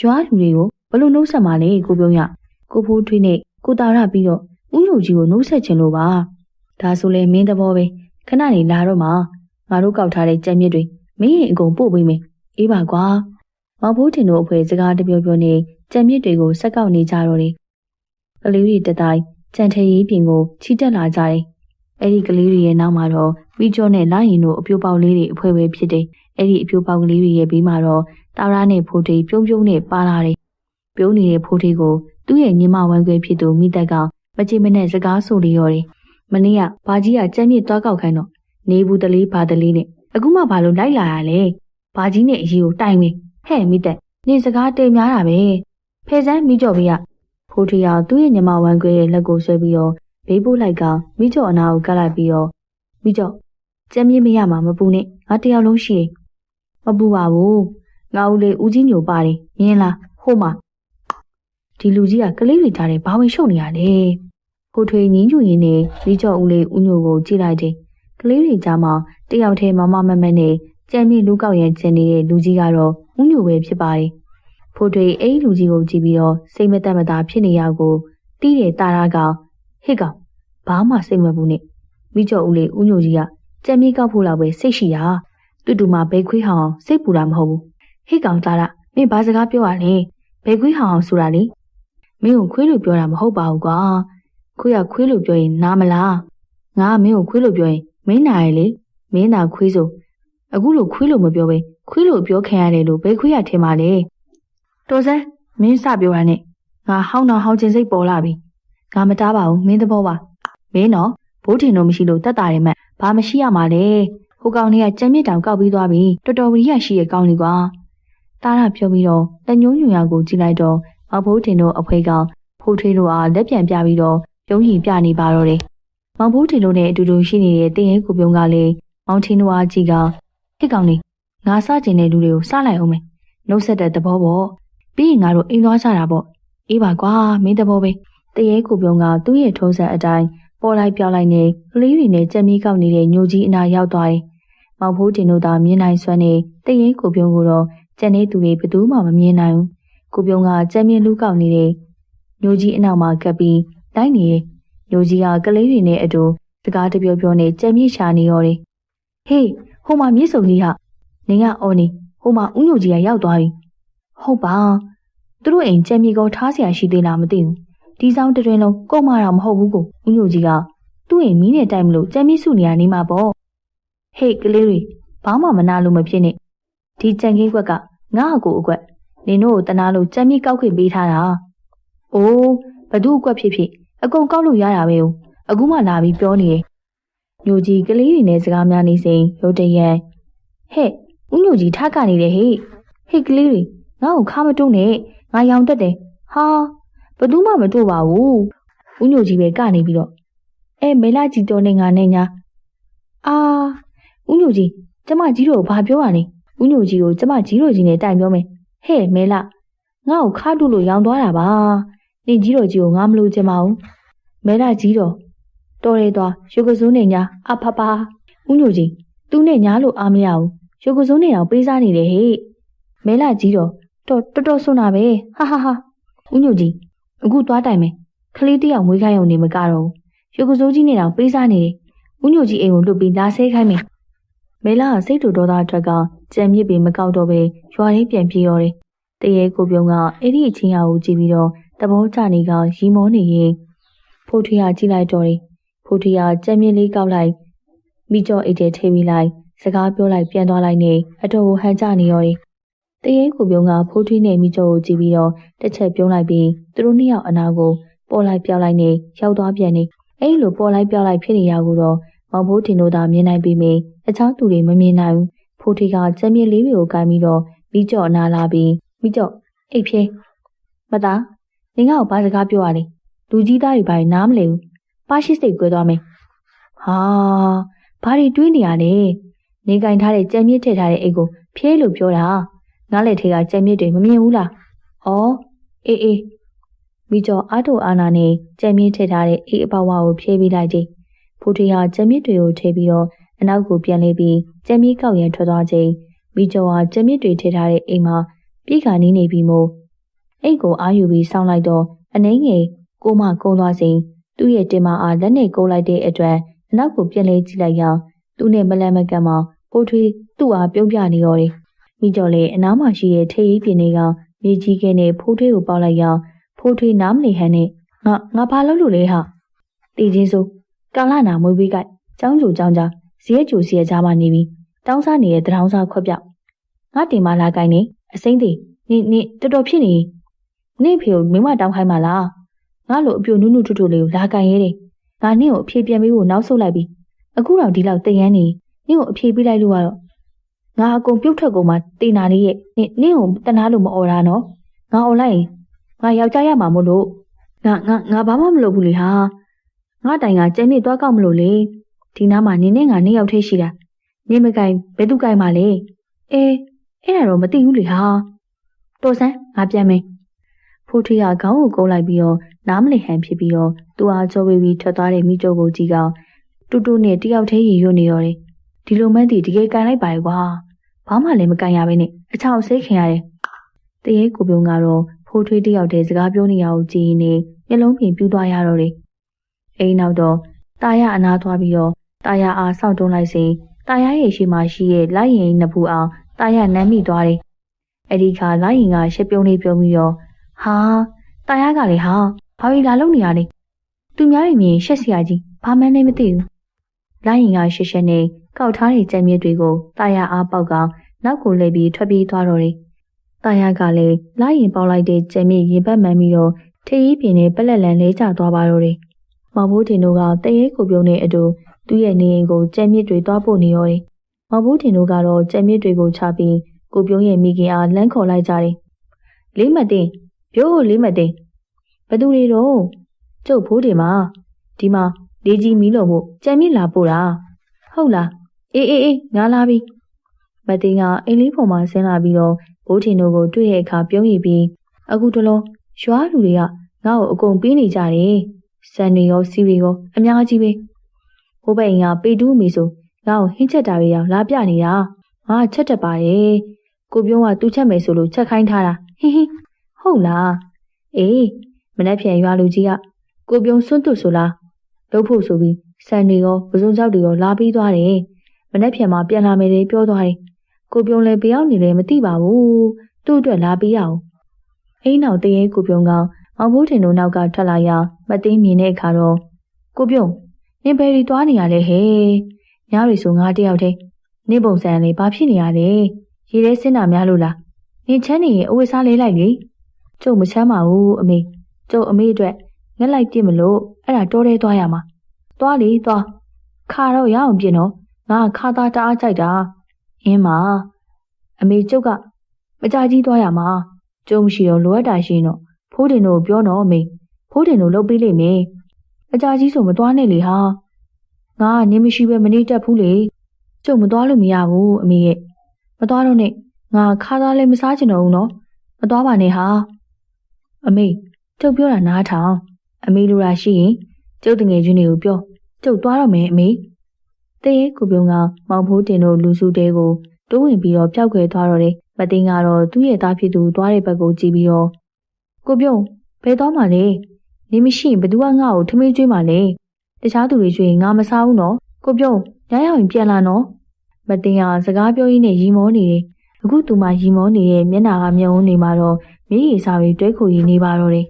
ရွာလူတွေကိုဘလို့နှုတ်ဆက်မှာလဲကိုပြောရကိုဖိုးထွေးနဲ့ကိုတာရပြီးတော့ဥညိုကြီးကိုနှုတ်ဆက်ချင်လို့ပါဒါဆိုလဲမင်းသဘောပဲခဏနေလာတော့မှ ငါတို့ကောက်ထားတဲ့ကြက်မြစ်တွေမင်းရင်အကုန်ပို့ပေးမယ်အေးပါကွာမောင်ဖိုးတင်တို့အဖွဲစကားတပြောပြောနဲ့ကြက်မြစ်တွေကိုဆက်ကောက်နေကြတော့တယ်ကလေးတွေတတိုင်းကြံထရေးပြင်ကိုချီတက်လာကြတယ်အဲ့ဒီကလေးတွေရဲ့နောက်မှာတော့ဝီကျော်နဲ့လာရင်တို့အပြိုပေါက်လေးတွေအဖွဲပဲဖြစ်တယ်အဲ့ဒီအပြိုပေါက်ကလေးတွေရဲ့ဘေးမှာတော့တာရာနဲ့ဖိုးထေးပြုံးပြုံးနဲ့ပါလာတယ်ပြုံးနေတဲ့ဖိုးထေးကိုသူ့ရဲ့ညီမဝမ်းခွဲဖြစ်သူမိသက်ကမကြည့်မနဲ့စကားဆိုလျော်တယ်။မနေ့ကဘာကြီးကကြမ်းမြစ်သွားကောက်ခိုင်းတော့ နေဘူးတလေးဘာတလေးနဲ့အခုမှဘာလို့လိုက်လာရလဲ။ဘာကြီးနဲ့အရေးကိုတိုင်မင်းဟဲ့မိသက်နေစကားတိမ်များတာပဲ။ဖဲစမ်းမိကြော်ဘေးကဖိုးထီယာသူ့ရဲ့ညီမဝမ်းခွဲရဲ့လက်ကိုဆွဲပြီးတော့ဘေးပို့လိုက်ကမိကြော်အနာကိုကတ်လိုက်ပြီးတော့မိကြော်ကြမ်းမြစ်မရမှာမပူနဲ့ငါတယောက်လုံးရှိတယ်။မပူပါဘူး။ငါဦးလေးဦးကြီးညိုပါတယ်မြင်လားဟိုမှာဒီလူကြီးကကလေးတွေကြားထဲဘာဝင်ရှုပ်နေရလဲဖိုးထွေငင်းညူရင်းနဲ့မိကျော်ဦးလေးဦးညိုကိုကြည့်လိုက်တယ် ကလေးတွေကြားမှာတယောက်တည်းမမမမနဲ့ကြံမြင့်လူကောက်ရန်ကျင်နေတဲ့လူကြီးကတော့ဦးညိုပဲဖြစ်ပါတယ်ဖိုးထွေအဲ့လူကြီးကိုကြည့်ပြီးတော့စိတ်မသက်မသာဖြစ်နေရကိုတီးတယ်တာရာကဟစ်ကောင်ဘာမှစိတ်မပူနဲ့မိကျော်ဦးလေးဦးညိုကြီးကကြံမြင့်ကောက်ဖို့လောက်ပဲစိတ်ရှိတာတူတူမှဘဲခွေးဟောင်စိတ်ပူတာမဟုတ်ဘူးဟစ်ကောင်တာရာမင်းဘာစကားပြောရလဲဘဲခွေးဟောင်ဆိုတာလေမင်းကိုခွေးလို့ပြောတာမဟုတ်ပါဘူးကွာခွေးကခွေးလို့ပြောရင်နားမလားငါကမင်းကိုခွေးလို့ပြောရင် မင်းနာရလေမင်းသာခွေးဆိုအခုလို့ခွေးလို့မပြောဘဲခွေးလို့ပြောခံရတယ်လို့ဘယ်ခွေးရထင်ပါလဲတော်စဲမင်းစပြောရနဲ့ငါဟောင်းတော့ဟောင်းချင်းစိတ်ပေါ်လာပြီငါမတားပါဘူးမင်းသဘောပါမင်းတော့ဘိုးထင်တော့မရှိလို့တက်တာတယ်မဲ့ဘာမရှိရမှာလဲဟိုကောင်လေးကကြမ်းမြစ်တောင်ကောက်ပြီးသွားပြီတော်တော်ဝီရရှိရဲ့ကောင်းလေးကွာတားရပြောပြီးတော့လက်ညှိုးညွန်ရကိုကြည့်လိုက်တော့မဖိုးထင်တို့အဖွဲကဖိုးထွေးတို့အားလက်ပြန်ပြပြီးတော့ပြုံးရင်ပြနေပါတော့တယ်။ မောင်ဖိုးထင်တို့နဲ့အတူတူရှိနေတဲ့တင်းရဲကိုပြုံးကလည်းမောင်ထင်းတို့အားကြည့်ကဟစ်ကောင်လေးငါစကျင်တဲ့လူတွေကိုစလိုက်အောင်မယ်။နှုတ်ဆက်တဲ့သဘောပေါ့ပြီးရင်ငါတို့အိမ်သွားကြတာပေါ့အေးပါကွာမင်းတဘောပဲတရေကိုပြုံးကသူ့ရဲ့ထုံးစံအတိုင်းပေါ်လိုက်ပြောင်းလိုက်နေကလေးတွေနဲ့ကြက်မီးကောက်နေတဲ့ညိုကြီးအနာရောက်သွားတယ်မောင်ဖိုးတင်တို့သာမြင်နိုင်စွမ်းနေတရေကိုပြုံးကိုတော့ကြက်နေသူတွေဘယ်သူမှမမြင်နိုင်ဘူးကိုပြုံးကကြက်မြင်လူကောက်နေတဲ့ညိုကြီးအနောက်မှာကပ်ပြီးလိုက်နေ ညိုကြီးကကလေးတွေနဲ့အတူစကားတပြောပြောနဲ့ကြက်မြင့်ရှာနေရောတယ်ဟေးဟိုမှာမြစ်စုံကြီးဟာနင်ကအော်နေဟိုမှာဦးညိုကြီးကရောက်သွားပြီဟုတ်ပါသူတို့အိမ်ကြက်မြေကိုထားเสียရှိသေးလားမသိဘူးဒီဆောင်တွင်လုံးကုန်မတာမဟုတ်ဘူးကိုဦးညိုကြီးကသူ့အိမ်မီးနဲ့တိုက်မလို့ကြက်မြေစုနေရနေမှာပေါ့ဟေးကလေးတွေဘာမှမနာလို့မဖြစ်နဲ့ဒီကြံကင်းကွက်ကငါ့အကိုအကွက်နင်တို့ကိုတနာလို့ကြက်မြေကောက်ခွင့်ပေးထားတာအိုးဘသူအကွက်ဖြစ်ဖြစ် အကုန်ကောက်လို့ရတာပဲဦးအခုမှလာပြီးပြောနေတယ်ညိုကြီးကလေးတွေနဲ့စကားများနေစဉ်ရုတ်တရက်ဟဲ့ဦးညိုကြီးထားကနေတယ်ဟေ့ဟေ့ကလေးတွေငါ့ကိုခါမတုံးနဲ့ငါရောင်တက်တယ်ဟာဘသူမှမတို့ပါဘူးဦးညိုကြီးပဲကနေပြီးတော့အဲမေလာကြီးတော်နေငါနဲ့ညာအာဦးညိုကြီးကျမကြီးတို့ဘာပြောရလဲဦးညိုကြီးကိုကျမကြီးတို့ကြီးနဲ့တိုင်ပြောမယ်ဟဲ့မေလာငါ့ကိုခါတုလို့ရောင်သွားတာပါ နင်ကြီးတော်ကြီးကိုငါမလို့ချင်ပါဘူးမဲလာကြီးတော်တော်ရဲသွားရုပ်ကစိုးနေညာအဖဖဦးညိုကြီးသူနဲ့ညားလို့အားမရဘူးရုပ်ကစိုးနေအောင်ပေးစားနေတယ်ဟေ့မဲလာကြီးတော်တော်တော်တော်ဆွနာပဲဟာဟာဟာဦးညိုကြီးအခုသွားတိုင်မယ်ခလေးတယောက်မွေးခိုင်းအောင်နေမကတော့ရုပ်ကစိုးကြီးနေတော့ပေးစားနေတယ်ဦးညိုကြီးအိမ်ကိုလွတ်ပြီးလာဆဲခိုင်းမယ်မဲလာစိတ်တူဒေါသအထက်ကကြံမြစ်ပြီးမကောက်တော့ပဲရွာရင်းပြန်ပြေးရောတယ်တရေကိုပြုံးကအဲ့ဒီအချင်းရာကိုကြည့်ပြီးတော့ တဘောကြနေကရီမောနေရင်ဖိုးထွေးကကြည့်လိုက်တော့တယ်ဖိုးထွေးကကြက်မြင့်လေးကောက်လိုက်မိကျော်အိတ်ထဲထည့်ပြီးလိုက်စကားပြောလိုက်ပြန်သွားလိုက်နေအတော်ကိုဟန်ကြနေရောတယ်တရေကိုပြုံးကဖိုးထွေးနဲ့မိကျော်ကိုကြည့်ပြီးတော့တစ်ချက်ပြုံးလိုက်ပြီးသူတို့နှစ်ယောက်အနာကိုပေါ်လိုက်ပြောက်လိုက်နေရောက်သွားပြန်နေအဲ့လိုပေါ်လိုက်ပြောက်လိုက်ဖြစ်နေရကိုတော့မောင်ဖိုးတင်တို့သာမြင်နိုင်ပြီးမြင်အခြားသူတွေမမြင်နိုင်ဘူးဖိုးထွေးကကြက်မြင့်လေးတွေကိုကန်ပြီးတော့မိကျော်အနာလာပြီးမိကျော်အိတ်ဖြဲမသား နင်ကဘာစကားပြောရလဲလူကြီးသားတွေဘာနားမလဲဘူးပါရှိစိတ်ကွဲသွားမယ်ဟာဘာတွေတွေးနေရလဲနေကင်ထားတဲ့ကြံမြင့်ထည့်ထားတဲ့အိတ်ကိုဖြဲလို့ပြောတာငါလက်ထဲကကြံမြင့်တွေမမြင်ဘူးလားဩအေးအေးမိကျော်အားထုတ်အာနာနဲ့ကြံမြင့်ထည့်ထားတဲ့အိတ်အပဝါကိုဖြဲပြီးလိုက်ကြဖိုးထွေးဟာကြံမြင့်တွေကိုထည့်ပြီးတော့အနောက်ကိုပြန်လေပြီးကြံမြင့်ကောက်ရန်ထွက်သွားချိန်မိကျော်ဟာကြံမြင့်တွေထည့်ထားတဲ့အိမ်မှာပြေးခါနေနေပြီးမို့ အိတ်ကိုအာယူပြီးစောင်းလိုက်တော့အနှင်းငယ်ကိုမကုန်းသွားစဉ်သူ့ရဲ့တင်မအားလက်နဲ့ကုန်းလိုက်တဲ့အတွက်အနောက်ကိုပြန်လဲကြည့်လိုက်ရောသူ့နဲ့မလန်မကန်မှပိုးထွေးသူ့အားပြုံးပြနေရောတယ်မိကျော်လေအနားမှာရှိတဲ့ထေးရီပြင်းတွေကမြေကြီးကဲနဲ့ဖိုးထွေးကိုပေါက်လိုက်ရောဖိုးထွေးနားမလီဟန်နဲ့ငါငါဘာလုပ်လို့လဲဟာတီချင်းစိုးကာလနာမွေးပေးကចောင်းကျူចောင်းကြားဇီးကျူစီရဲ့ကြားမှာနေပြီးတောင်းစားနေတဲ့တထောင်းစားခွက်ပြောက်ငါတင်မလာကိုင်းနေအစိမ့်သေးနင်နင်တော်တော်ဖြစ်နေ နေဖေကိုမင်းမတောင်းခိုင်းပါလားငါလိုအပြိုနုနုထွထွလေးကိုလာကန်ရဲတယ်ငါနင့်ကိုအဖြေပြန်ပေးဖို့နောက်ဆုတ်လိုက်ပြီအခုတော့ဒီလောက်တရမ်းနေနင့်ကိုအဖြေပေးလိုက်လို့ကတော့ငါအကုန်ပြုတ်ထွက်ကုန်မှတေနာလေးရဲ့နင့်နင့်ကိုတနာလို့မអော်တာနော်ငါអော်လိုက်ရင်ငါယောက်ျားရမှာမို့လို့ငါငါငါဘာမှမလုပ်ဘူးလေဟာငါတိုင်ကကျဲမြစ်သွားကောက်မလို့လေဒီနားမှာနင်းနဲ့ငါနှစ်ယောက်ထိရှိတာနင်းမကင်ဘယ်သူကင်ပါလဲအေးအဲ့ဒါတော့မသိဘူးလေဟာတော်စမ်းငါပြန်မယ် ဖိုးထွေးကခေါင်းကိုကုန်းလိုက်ပြီးတော့နားမလည်ဟန်ဖြစ်ပြီးတော့သူအားကြောပေးပြီးထွက်သွားတဲ့မိကျုပ်ကိုကြည့်ကောင်တူတူနဲ့တယောက်တည်းရည်ရွနေရောတယ်ဒီလိုမှန်းတည်တကယ်ကန်လိုက်ပါလေကွာဘာမှလည်းမကန်ရဘဲနဲ့အချောက်စိတ်ခင်ရတယ်တရေကိုပြုံးကတော့ဖိုးထွေးတယောက်တည်းစကားပြောနေရအောင်ကြည်နေမျက်လုံးပြင်ပြူးသွားရတော့တယ်အိမ်နောက်တော့တာရအနာသွားပြီးတော့တာရအားစောင့်တုံးလိုက်စဉ်တာရရဲ့ရှိမှရှိရဲ့လိုက်ရင်နှစ်ဖူအောင်တာရနမ်းမိသွားတယ်အဲ့ဒီခါလိုက်ရင်ကရှစ်ပြုံးလေးပြုံးပြီးတော့ ဟာတာရကလေဟာဘာလို့လာလို့နေရလဲသူများတွေမြင်ရှက်စရာကြီးဘာမှန်းလည်းမသိဘူးလိုက်ရင်ကရှက်ရှက်နဲ့ကောက်ထားတဲ့ကြံမြစ်တွေကိုတာရအားပေါက်ကောင်နောက်ကိုလှည့်ပြီးထွက်ပြေးသွားတော့တယ်တာရကလည်းလိုက်ရင်ပေါက်လိုက်တဲ့ကြံမြစ်ရင်ပတ်မှန်ပြီးတော့ထေးကြီးပြင်းနဲ့ပလက်လန်လဲကျသွားပါတော့တယ်မောင်ဘိုးတင်တို့ကတရေကိုပြုံးနေအတူသူ့ရဲ့နေအိမ်ကိုကြံမြစ်တွေသွားပို့နေရောတယ်မောင်ဘိုးတင်တို့ကတော့ကြံမြစ်တွေကိုချပြီးကိုပြုံးရဲ့မိခင်အားလမ်းခေါ်လိုက်ကြတယ်လေးမတင် ပြိုးလေးမသိဘသူတွေတော့ကျုပ်ဖိုးတယ်မှာဒီမှာလေးကြီးမီးလို့မို့ကြံမြင့်လာပို့တာဟုတ်လားအေးအေးအေးငါလာပြီမသိငါအိမ်လေးပေါ်မှာဆင်းလာပြီးတော့ဘိုးထင်တို့ကိုတွေ့တဲ့အခါပြုံးရည်ပြီးအခုတလုံးရွာလူတွေကငါ့ကိုအကုန်ပေးနေကြတယ်စံတွေရောစီတွေရောအများကြီးပဲဟိုဘက်အိမ်ကပေတူးအမေဆိုငါ့ကိုဟင်းချက်တာတွေရောလာပြနေတာငါချက်တက်ပါတယ်ကိုပြုံးကသူ့ချက်မယ်ဆိုလို့ချက်ခိုင်းထားတာဟင်းဟင်း ဟုတ်လားအေးမနေ့ပြန်ရွာလူကြီးကကိုပြုံးစွန့်တွဆိုလားလုပ်ဖို့ဆိုပြီးစံတွေရောပစုံကြောက်တွေရောလာပြီးသွားတယ်မနေ့ပြန်မှာပြန်လာမယ်လေပြောသွားတယ်ကိုပြုံးလည်းပြောင်းနေတယ်မသိပါဘူးသူ့အတွက်လာပြီးအောင်အိမ်နောက်တရေကိုပြုံးကမောင်ဖိုးတင်တို့နောက်ကထွက်လာရမသိမြင်တဲ့အခါတော့ကိုပြုံးနင်ဘယ်ရီသွားနေရလဲဟဲ့ညရီဆိုငါတယောက်တည်းနေပုံစံလေးဘာဖြစ်နေရလဲရေထဲစင်းတာများလို့လားနင်ချမ်းနေရင်အဝတ်စားလေးလိုက်လေ ကျုပ်မချမ်းပါဘူးအမေကျုပ်အမေအတွက်ငက်လိုက်ပြစ်မလို့အဲ့ဒါတော်တဲသွားရမှာသွားလေသွားခါတော့ရအောင်ပြင်တော့ငါခါသားတအားကြိုက်တာအင်းမာအမေကျုပ်ကမကြကြီးသွားရမှာကျုံမရှိတော့လိုအပ်တာရှိရင်တော့ဖိုးတင်တို့ပြောတော့အမေဖိုးတင်တို့လုပ်ပေးလိမ့်မယ်အကြကြီးဆိုမသွားနဲ့လေဟာငါကနေမရှိပဲမနေတတ်ဘူးလေကျုပ်မသွားလို့မရဘူးအမေရဲ့မသွားတော့နဲ့ငါခါသားလည်းမစားချင်တော့ဘူးနော်မသွားပါနဲ့ဟာ အမေကျုပ်ပြောတာနားထောင်အမေလိုရာရှိရင်ကျုပ်တငယ်ချင်းတွေကိုပြောကျုပ်သွားတော့မယ်အမေတရေကိုပြုံးကမောင်ဖိုးတင်တို့လူစုတဲကိုတိုးဝင်ပြီးတော့ပျောက်ခွဲသွားတော့တယ်မသိန်းကတော့သူ့ရဲ့သားဖြစ်သူသွားတဲ့ဘက်ကိုကြည့်ပြီးတော့ကိုပြုံးဘယ်သွားမှလဲနေမရှိရင်ဘသူကငါ့ကိုထမင်းကျွေးမှလဲတခြားသူတွေကျွေးရင်ငါမစားဘူးနော်ကိုပြုံးညရောက်ရင်ပြန်လာနော်မသိန်းကစကားပြောရင်းနဲ့ရီမောနေတယ်အခုသူမှရီမောနေတဲ့မျက်နှာကမျက်ဝန်းနေမှာတော့ မြေကြီးစားပြီးတွဲခိုရင်းနေပါတော့တယ်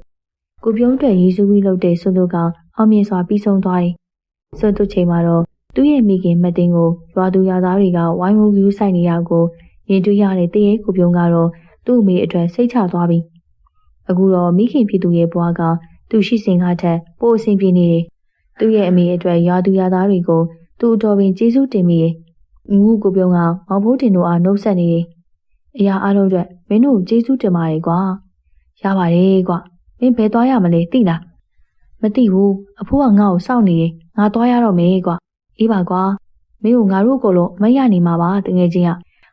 ကိုပြုံးအတွက်ရေးစုပြီးလုပ်တဲ့ဆွန်းတို့ကအောင်မြင်စွာပြီးဆုံးသွားတယ်ဆွန်းတို့ချိန်မှာတော့သူ့ရဲ့မိခင်မသိန်းကိုရွာသူရွာသားတွေကဝိုင်းဝန်းယူဆိုင်နေရကိုရင်တွေ့ရတဲ့တရေကိုပြုံးကတော့သူ့အမေအတွက်စိတ်ချသွားပြီအခုတော့မိခင်ဖြစ်သူရဲ့ဘွားကသူရှိစဉ်ကထက်ပိုအဆင်ပြေနေတယ်သူ့ရဲ့အမေအတွက်ရွာသူရွာသားတွေကိုသူ့အတော်ပင်ကျေးဇူးတင်မိတယ်ငူကိုပြုံးကမောင်ဖိုးတင်တို့အားနှုတ်ဆက်နေတယ် အရာအလုံးအတွက်မင်းတို့ကျေးဇူးတင်ပါတယ်ကွာရပါတယ်ကွာမင်းဘယ်သွားရမလဲသိလားမသိဘူးအဖိုးကငါ့ကိုစောင့်နေတယ်ငါသွားရတော့မယ်ကွာအေးပါကွာမင်းကိုငါတို့ကိုလုံးမရနေမှာပါတကယ်ချင်းက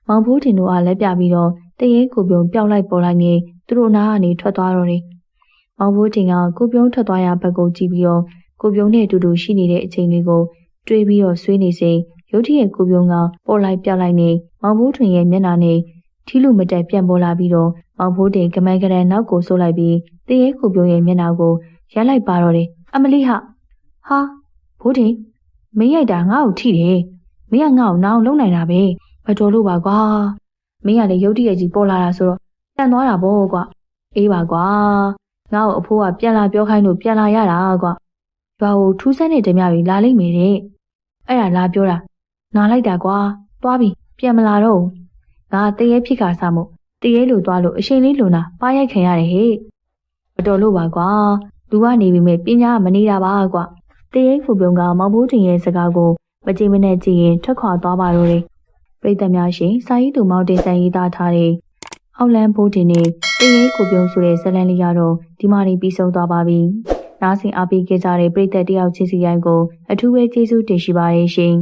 မောင်ဖိုးတင်တို့အားလက်ပြပြီးတော့တရေကိုပြုံပျောက်လိုက်ပေါ်လိုက်နေသူတို့နားကနေထွက်သွားတော့တယ်မောင်ဖိုးတင်ကကိုပြုံးထွက်သွားရဘက်ကိုကြည့်ပြီးတော့ကိုပြုံးနဲ့အတူတူရှိနေတဲ့အချိန်လေးကိုတွေးပြီးတော့ဆွေးနေစဉ်ရုတ်တရက်ကိုပြုံးကပေါ်လိုက်ပြောက်လိုက်နေမောင်ဖိုးထွင်ရဲ့မျက်နှာနဲ့ ထီးလူမတက်ပြန်ပေါ်လာပြီးတော့မောင်ဖိုးတင်ကမန်ကရန်နောက်ကိုဆိုးလိုက်ပြီးတရေကိုပြုံးရဲ့မျက်နှာကိုရိုက်လိုက်ပါတော့တယ်အမလီဟာဟာဘိုးတင်မင်းရိုက်တာငါ့ကိုထိတယ်မင်းကငါ့ကိုနောင်လုံနိုင်တာပဲမတော်လို့ပါကွာမင်းကလည်းရုတ်တရက်ကြီးပေါ်လာတာဆိုတော့တန်သွားတာပေါ့ကွာအေးပါကွာငါ့ကိုအဖိုးကပြန်လာပြောခိုင်းလို့ပြန်လာရတာကွာရွာကိုထူးဆန်းတဲ့ဓမြတွေလာလိမ့်မယ်တဲ့အဲ့ဒါလာပြောတာနားလိုက်တာကွာသွားပြီပြန်မလာတော့ ငါတရေဖြစ်ခါစားမို့တရေလိုသွားလို့အချိန်လေးလွန်တာပါရိုက်ခံရတယ်ဟဲ့မတော်လို့ပါကွာလူကနေပြီမဲ့ပညာမနေတာပါကွာတရေဖူပြုံကမောင်ဘိုးတင်ရဲ့စကားကိုမကြည့်မနဲ့ကြည့်ရင်ထွက်ခွာသွားပါတော့တယ်ပြည်သက်များရှင်စာရေးသူမောင်တင်ဆိုင်ရေးသားထားတဲ့အောက်လန်းဘိုးတင်နဲ့တရေကိုပြုံးဆိုတဲ့ဇလန်လေးကတော့ဒီမှာနေပြီးဆုံးသွားပါပြီနားဆင်အားပေးကြတဲ့ပြည်သက်တယောက်ချင်းစီတိုင်းကိုအထူးပဲကျေးဇူးတင်ရှိပါတယ်ရှင်